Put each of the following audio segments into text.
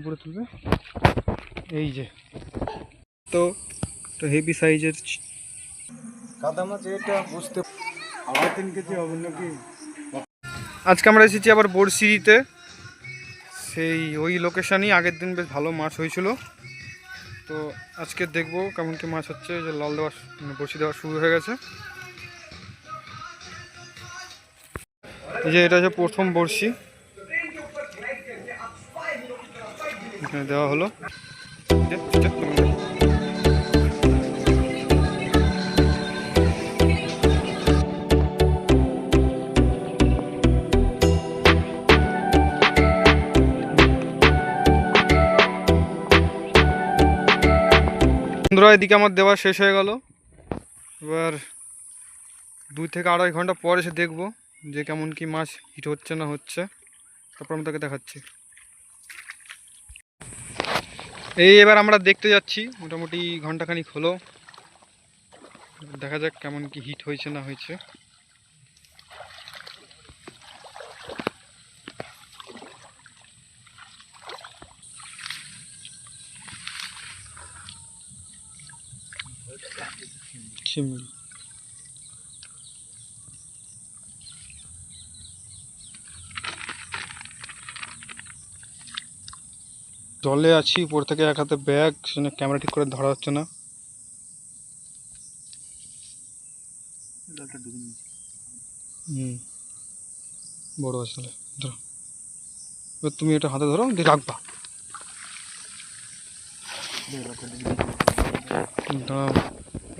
উপরে তুলবে? এই যে। তো তো হেভি সাইজের কাদা মাছ এটা বুঝতে আড়াই তিন কেজি হবে নাকি? আজকে আমরা এসেছি আবার বড়শিতে সেই ওই লোকেশানই আগের দিন বেশ ভালো মাছ হয়েছিল। তো আজকে দেখব কেমন কি মাছ হচ্ছে যে লাল দেওয়া মানে বড়শি দেওয়া শুরু হয়ে গেছে। এই যে এটা হচ্ছে প্রথম বড়শি। এখানে দেওয়া হলো। বন্ধুরা, এদিকে আমার দেওয়া শেষ হয়ে গেল। এবার দুই থেকে আড়াই ঘণ্টা পর এসে দেখব যে কেমন কি মাছ হিট হচ্ছে না হচ্ছে। তারপর আমি তাকে দেখাচ্ছি। এই এবার আমরা দেখতে যাচ্ছি, মোটামুটি ঘন্টাখানিক হলো। দেখা যাক কেমন কি হিট হয়েছে না হয়েছে। শিমুল জলে আছি উপর থেকে এক হাতে ব্যাগ, সেজন্য ক্যামেরা ঠিক করে ধরা হচ্ছে না। হুম। বড় আসলে ধরো। এবার তুমি এটা হাতে ধরো, দিয়ে রাখবা।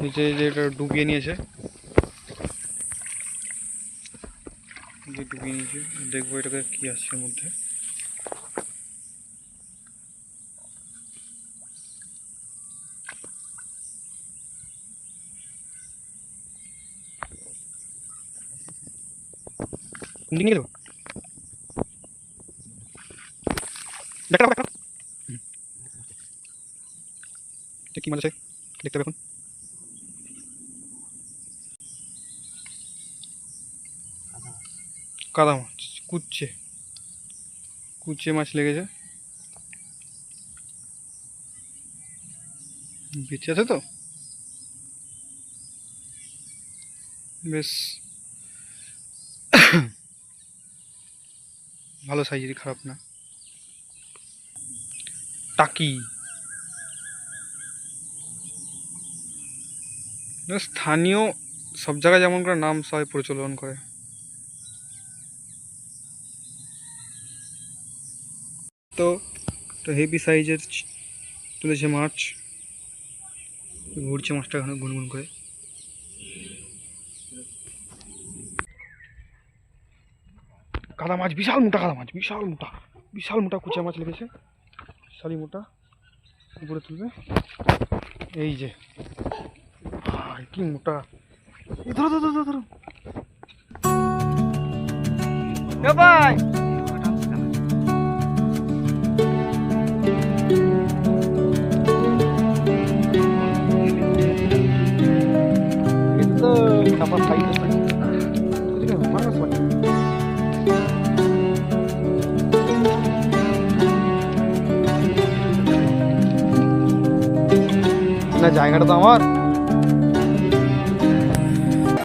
নিচে যে এটা ডুবিয়ে নিয়েছে। ডুবিয়ে নিয়েছে, দেখব এটাকে কি আসছে মধ্যে। ডিঙিয়ে দেবো। দেখা দেখা এটা কি মাছ আছে? দেখতে এখন। কাদা মাছ, কুচ্ছে। কুচ্ছে মাছ লেগেছে। বেঁচে আছে তো? বেশ। ভালো সাইজেরই খারাপ না। টাকি। স্থানীয় সব জায়গায় যেমন করে নাম সবাই প্রচলন করে। তো তো হেভি সাইজের তুলেছে মাছ। ঘুরছে মাছটা গুনগুন করে। কাদা মাছ বিশাল মোটা কাদা মাছ বিশাল মোটা বিশাল মোটা কুচা মাছ লেগেছে। বিশালই মোটা, উপরে তুলবে। এই যে কি মোটা। ধরো ধরো ধরো ধরো। ভাই! না জায়গাটা তো আমার।